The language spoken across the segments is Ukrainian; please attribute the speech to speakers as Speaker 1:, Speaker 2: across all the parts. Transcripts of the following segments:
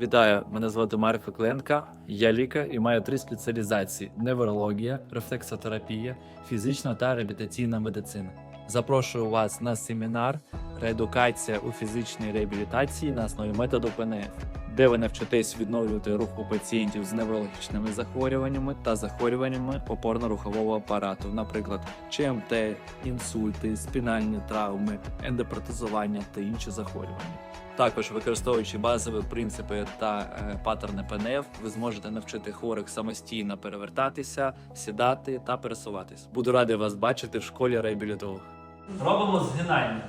Speaker 1: Вітаю, мене звати Марк Фекленка. Я лікар і маю три спеціалізації: неврологія, рефлексотерапія, фізична та реабілітаційна медицина. Запрошую вас на семінар Реедукація у фізичній реабілітації на основі методу ПНФ, де ви навчитесь відновлювати рух у пацієнтів з неврологічними захворюваннями та захворюваннями опорно-рухового апарату, наприклад, ЧМТ, інсульти, спінальні травми, ендопротезування та інші захворювання. Також використовуючи базові принципи та е, паттерни ПНФ, ви зможете навчити хворих самостійно перевертатися, сідати та пересуватись. Буду радий вас бачити в школі реабілітолог.
Speaker 2: Робимо згинання.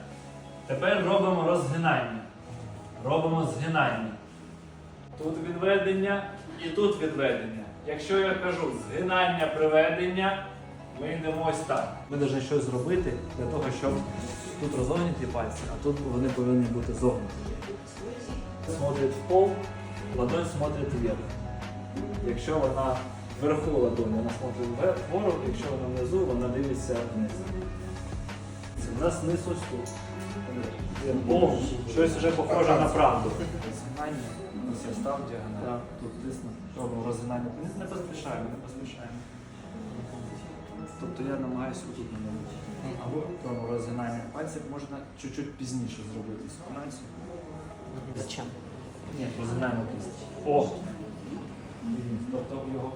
Speaker 2: Тепер робимо розгинання. Робимо згинання. Тут відведення і тут відведення. Якщо я кажу згинання, приведення, ми йдемо ось так. Ми повинні щось зробити для того, щоб тут розогнуті пальці, а тут вони повинні бути зогнуті. Смотрить в пол, ладонь смотрить вверх. Якщо вона вверху ладонь, вона смотрить вверх, вгору, якщо вона внизу, вона дивиться вниз. У нас низ ось тут. О, щось вже похоже на правду. Розгинання. Ось я став діагональ. Тут тисну. Робимо розгинання. Не поспішаємо, не поспішаємо. Тобто я намагаюся тут намагати. Або робимо розгинання пальців можна чуть-чуть пізніше зробити ситуацію.
Speaker 3: Зачем?
Speaker 2: Ні, розгинаємо кисть. О! Тобто його